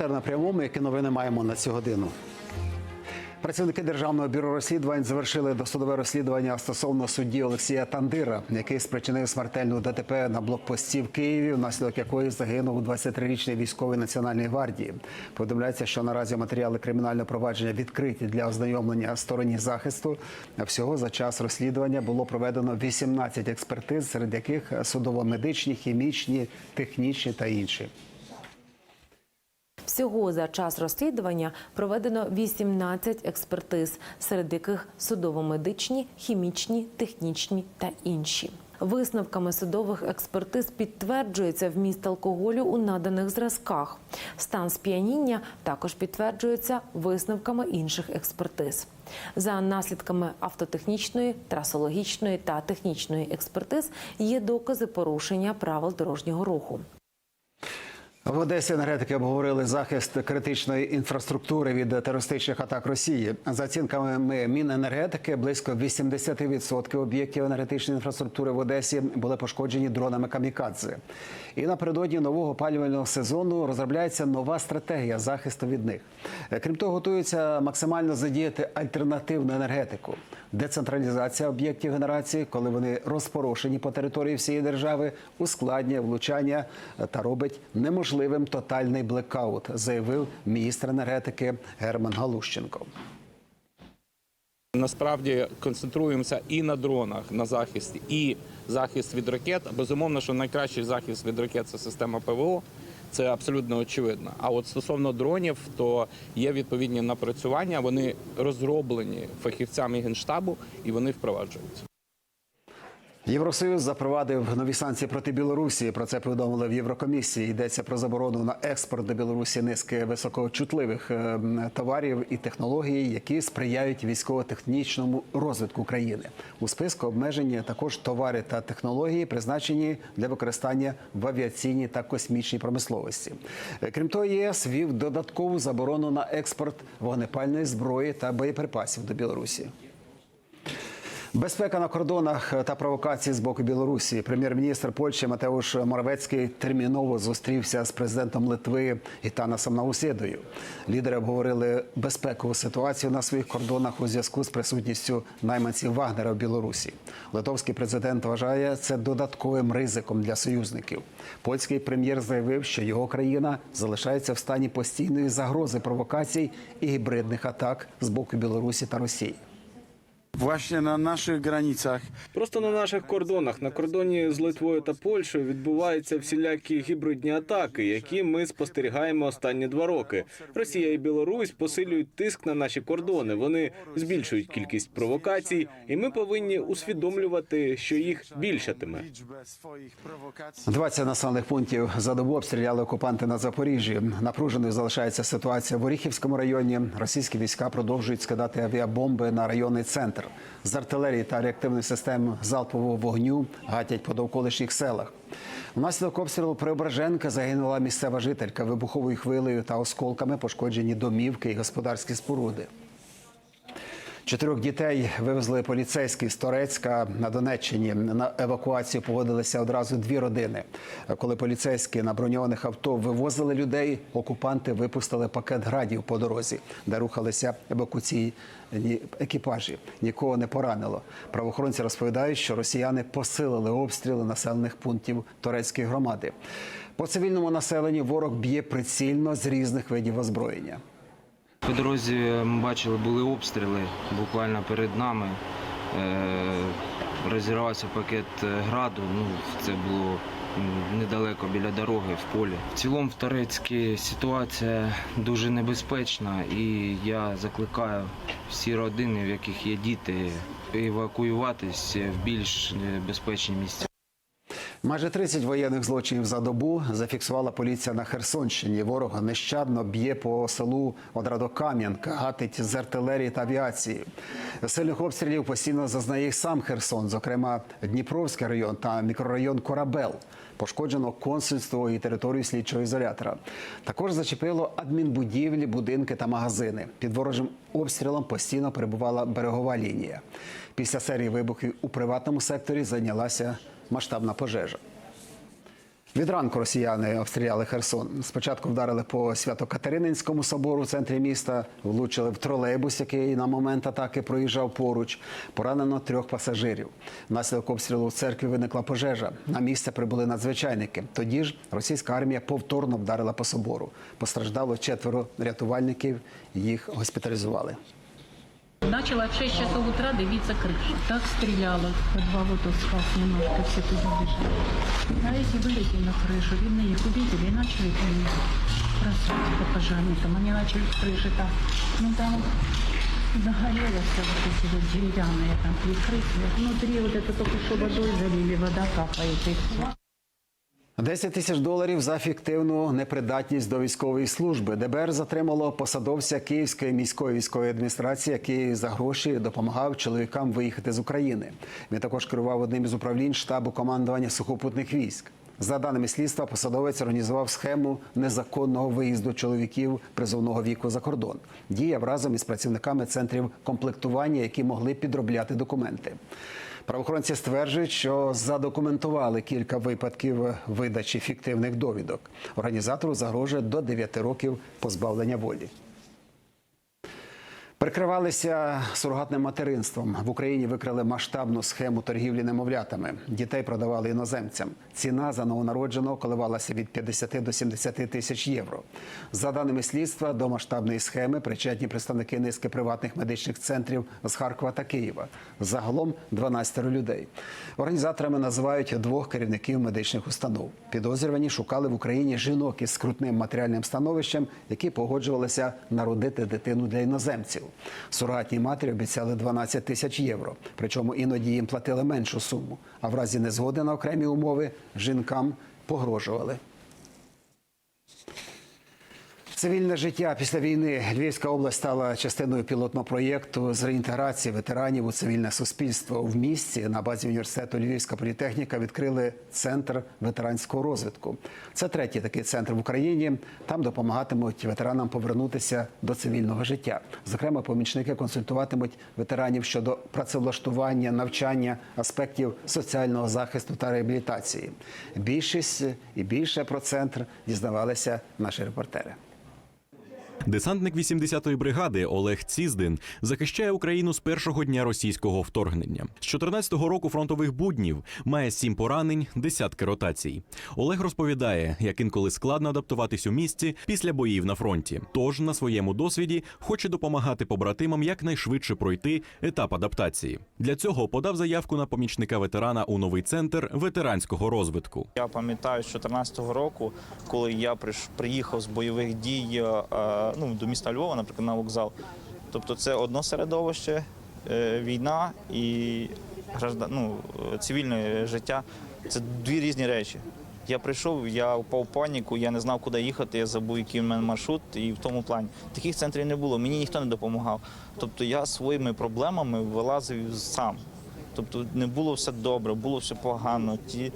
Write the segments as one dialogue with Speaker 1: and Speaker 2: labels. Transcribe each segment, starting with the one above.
Speaker 1: Репортер на прямому, які новини маємо на цю годину. Працівники державного бюро розслідувань завершили досудове розслідування стосовно судді Олексія Тандира, який спричинив смертельну ДТП на блокпості в Києві, внаслідок якої загинув 23-річний військовий національної гвардії. Повідомляється, що наразі матеріали кримінального провадження відкриті для ознайомлення стороні захисту. Всього за час розслідування було проведено 18 експертиз, серед яких судово-медичні, хімічні, технічні та інші.
Speaker 2: Всього за час розслідування проведено 18 експертиз, серед яких судово-медичні, хімічні, технічні та інші. Висновками судових експертиз підтверджується вміст алкоголю у наданих зразках. Стан сп'яніння також підтверджується висновками інших експертиз. За наслідками автотехнічної, трасологічної та технічної експертиз є докази порушення правил дорожнього руху.
Speaker 1: В Одесі енергетики обговорили захист критичної інфраструктури від терористичних атак Росії. За оцінками Міненергетики, близько 80% об'єктів енергетичної інфраструктури в Одесі були пошкоджені дронами камікадзе. І напередодні нового опалювального сезону розробляється нова стратегія захисту від них. Крім того, готується максимально задіяти альтернативну енергетику. Децентралізація об'єктів генерації, коли вони розпорошені по території всієї держави, ускладнює влучання та робить неможливим тотальний блекаут, заявив міністр енергетики Герман Галущенко.
Speaker 3: Насправді концентруємося і на дронах, на захисті, і захист від ракет. Безумовно, що найкращий захист від ракет це система ПВО. Це абсолютно очевидно. А от стосовно дронів, то є відповідні напрацювання. Вони розроблені фахівцями генштабу і вони впроваджуються.
Speaker 1: Євросоюз запровадив нові санкції проти Білорусі. Про це повідомили в Єврокомісії. Йдеться про заборону на експорт до Білорусі низки високочутливих е, товарів і технологій, які сприяють військово-технічному розвитку країни. У списку обмежені також товари та технології, призначені для використання в авіаційній та космічній промисловості. Е, Крім того, ЄС ввів додаткову заборону на експорт вогнепальної зброї та боєприпасів до Білорусі. Безпека на кордонах та провокації з боку Білорусі. Прем'єр-міністр Польщі Матеуш Моравецький терміново зустрівся з президентом Литви Гітанасом Наусєдою. Лідери обговорили безпекову ситуацію на своїх кордонах у зв'язку з присутністю найманців Вагнера в Білорусі. Литовський президент вважає це додатковим ризиком для союзників. Польський прем'єр заявив, що його країна залишається в стані постійної загрози провокацій і гібридних атак з боку Білорусі та Росії.
Speaker 4: Właśnie na naszych granicach
Speaker 5: Просто на наших кордонах, на кордоні з Литвою та Польщею, відбуваються всілякі гібридні атаки, які ми спостерігаємо останні два роки. Росія і Білорусь посилюють тиск на наші кордони. Вони збільшують кількість провокацій, і ми повинні усвідомлювати, що їх більшатиме.
Speaker 4: liczbę swoich prowokacji.
Speaker 1: 20 населених пунктів за добу обстріляли окупанти на Запоріжжі. Напруженою залишається ситуація в Оріхівському районі. Російські війська продовжують скидати авіабомби на районний центр. З артилерії та реактивних систем залпового вогню гатять по довколишніх селах. Внаслідок обстрілу Преображенка загинула місцева жителька вибуховою хвилею та осколками пошкоджені домівки і господарські споруди. Чотирьох дітей вивезли поліцейські з Торецька на Донеччині. На евакуацію погодилися одразу дві родини. Коли поліцейські на броньованих авто вивозили людей, окупанти випустили пакет градів по дорозі, де рухалися евакуаційні екіпажі. Нікого не поранило. Правоохоронці розповідають, що росіяни посилили обстріли населених пунктів Торецької громади. По цивільному населенню ворог б'є прицільно з різних видів озброєння.
Speaker 6: По дорозі ми бачили, були обстріли буквально перед нами. Е, Розірвався пакет е, граду. Ну, це було недалеко біля дороги в полі. В цілому в Торецькій ситуація дуже небезпечна, і я закликаю всі родини, в яких є діти, евакуюватись в більш е, безпечні місця.
Speaker 1: Майже 30 воєнних злочинів за добу зафіксувала поліція на Херсонщині. Ворог нещадно б'є по селу Одрадокам'янка, гатить з артилерії та авіації. Сильних обстрілів постійно зазнає й сам Херсон, зокрема Дніпровський район та мікрорайон Корабел. Пошкоджено консульство і територію слідчого ізолятора. Також зачепило адмінбудівлі, будинки та магазини. Під ворожим обстрілом постійно перебувала берегова лінія. Після серії вибухів у приватному секторі зайнялася масштабна пожежа. Від ранку росіяни обстріляли Херсон. Спочатку вдарили по Свято-Катерининському собору в центрі міста, влучили в тролейбус, який на момент атаки проїжджав поруч. Поранено трьох пасажирів. Внаслідок обстрілу в церкві виникла пожежа. На місце прибули надзвичайники. Тоді ж російська армія повторно вдарила по собору. Постраждало четверо рятувальників. Їх госпіталізували.
Speaker 7: Начала в 6 часов утра дивиться крыша. Так стреляла. По два вот он спас немножко, все туда бежали. А эти вылетели на крышу, видно, их увидели и начали по ним бросать по пожарникам. Они начали с крыши там, ну там загорелось все вот эти вот деревянные там прикрытия. Внутри вот это только что водой залили, вода капает и все.
Speaker 1: 10 тисяч доларів за фіктивну непридатність до військової служби. ДБР затримало посадовця Київської міської військової адміністрації, який за гроші допомагав чоловікам виїхати з України. Він також керував одним із управлінь штабу командування сухопутних військ. За даними слідства, посадовець організував схему незаконного виїзду чоловіків призовного віку за кордон. Діяв разом із працівниками центрів комплектування, які могли підробляти документи. Правоохоронці стверджують, що задокументували кілька випадків видачі фіктивних довідок. Організатору загрожує до 9 років позбавлення волі. Прикривалися сурогатним материнством. В Україні викрили масштабну схему торгівлі немовлятами. Дітей продавали іноземцям. Ціна за новонародженого коливалася від 50 до 70 тисяч євро. За даними слідства, до масштабної схеми причетні представники низки приватних медичних центрів з Харкова та Києва. Загалом 12 людей. Організаторами називають двох керівників медичних установ. Підозрювані шукали в Україні жінок із скрутним матеріальним становищем, які погоджувалися народити дитину для іноземців. Сурогатній матері обіцяли 12 тисяч євро. Причому іноді їм платили меншу суму. А в разі незгоди на окремі умови жінкам погрожували. Цивільне життя після війни Львівська область стала частиною пілотного проєкту з реінтеграції ветеранів у цивільне суспільство. В місті на базі університету Львівська політехніка відкрили центр ветеранського розвитку. Це третій такий центр в Україні. Там допомагатимуть ветеранам повернутися до цивільного життя. Зокрема, помічники консультуватимуть ветеранів щодо працевлаштування, навчання, аспектів соціального захисту та реабілітації. Більшість і більше про центр дізнавалися наші репортери.
Speaker 8: Десантник 80-ї бригади Олег Ціздин захищає Україну з першого дня російського вторгнення. З 14-го року фронтових буднів має сім поранень, десятки ротацій. Олег розповідає, як інколи складно адаптуватись у місті після боїв на фронті. Тож на своєму досвіді хоче допомагати побратимам якнайшвидше пройти етап адаптації. Для цього подав заявку на помічника ветерана у новий центр ветеранського розвитку.
Speaker 9: Я пам'ятаю з 2014 року, коли я приїхав з бойових дій е, ну, до міста Львова, наприклад, на вокзал. Тобто це одно середовище, е, війна і ну, цивільне життя це дві різні речі. Я прийшов, я впав в паніку, я не знав, куди їхати, я забув, який в мене маршрут, і в тому плані. Таких центрів не було, мені ніхто не допомагав. Тобто я своїми проблемами вилазив сам. Тобто не було все добре, було все погано. Ті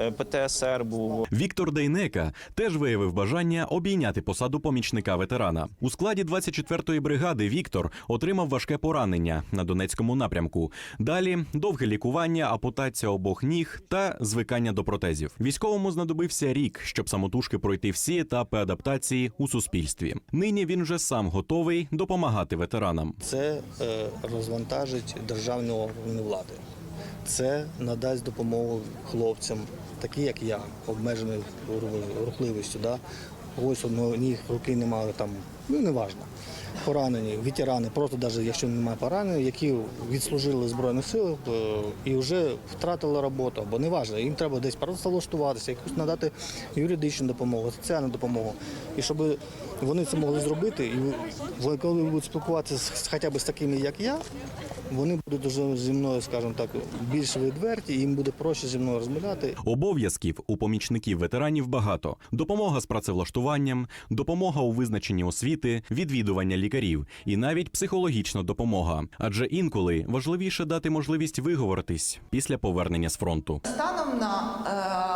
Speaker 9: е, ПТСР був,
Speaker 8: Віктор Дейнека теж виявив бажання обійняти посаду помічника ветерана. У складі 24-ї бригади Віктор отримав важке поранення на Донецькому напрямку. Далі довге лікування, ампутація обох ніг та звикання до протезів. Військовому знадобився рік, щоб самотужки пройти всі етапи адаптації у суспільстві. Нині він вже сам готовий допомагати ветеранам.
Speaker 10: Це е, розвантажить державні органи влади. Це надасть допомогу хлопцям, такі як я, обмеженою рухливістю. Да? Ось одного ніг руки немає там, ну неважно. Поранені, ветерани, просто навіть якщо немає поранених, які відслужили в Збройних силах е, і вже втратили роботу, або неважно, їм треба десь працевлаштуватися, якусь надати юридичну допомогу, соціальну допомогу. І щоб вони це могли зробити, і коли ви будете спілкуватися з, хоча б з такими, як я, вони будуть уже зі мною, скажімо так, більш відверті, і їм буде проще зі мною розмовляти.
Speaker 8: Обов'язків у помічників ветеранів багато: допомога з працевлаштуванням, допомога у визначенні освіти, відвідування лікарів і навіть психологічна допомога. Адже інколи важливіше дати можливість виговоритись після повернення з фронту.
Speaker 11: Станом на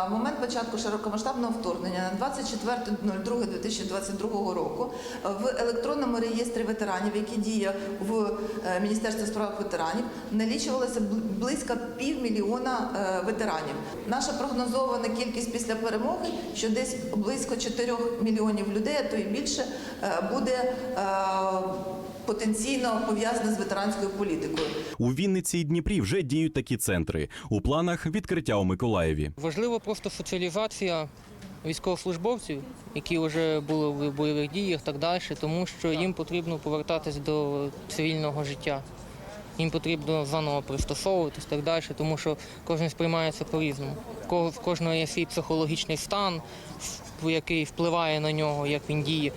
Speaker 11: в момент початку широкомасштабного вторгнення на 24.02.2022 року в електронному реєстрі ветеранів, який діє в е, Міністерстві справ ветеранів, налічувалося бл- близько півмільйона е, ветеранів. Наша прогнозована кількість після перемоги, що десь близько 4 мільйонів людей, а то і більше, е, буде потенційно пов'язане з ветеранською політикою.
Speaker 8: У Вінниці і Дніпрі вже діють такі центри. У планах відкриття у Миколаєві.
Speaker 12: Важлива просто соціалізація військовослужбовців, які вже були в бойових діях, так далі, тому що їм потрібно повертатись до цивільного життя. Їм потрібно заново пристосовуватись так далі, тому що кожен сприймається по-різному. В кожного є свій психологічний стан, який впливає на нього, як він діє.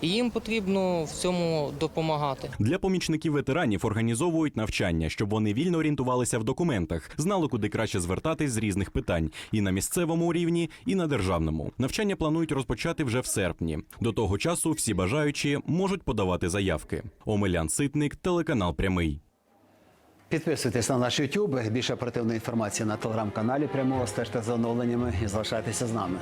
Speaker 12: І їм потрібно в цьому допомагати.
Speaker 8: Для помічників ветеранів організовують навчання, щоб вони вільно орієнтувалися в документах, знали, куди краще звертатись з різних питань і на місцевому рівні, і на державному. Навчання планують розпочати вже в серпні. До того часу всі бажаючі можуть подавати заявки. Омелян Ситник, телеканал Прямий.
Speaker 1: Підписуйтесь на наш YouTube. Більше оперативної інформації на телеграм-каналі прямого стежте за оновленнями і залишайтеся з нами.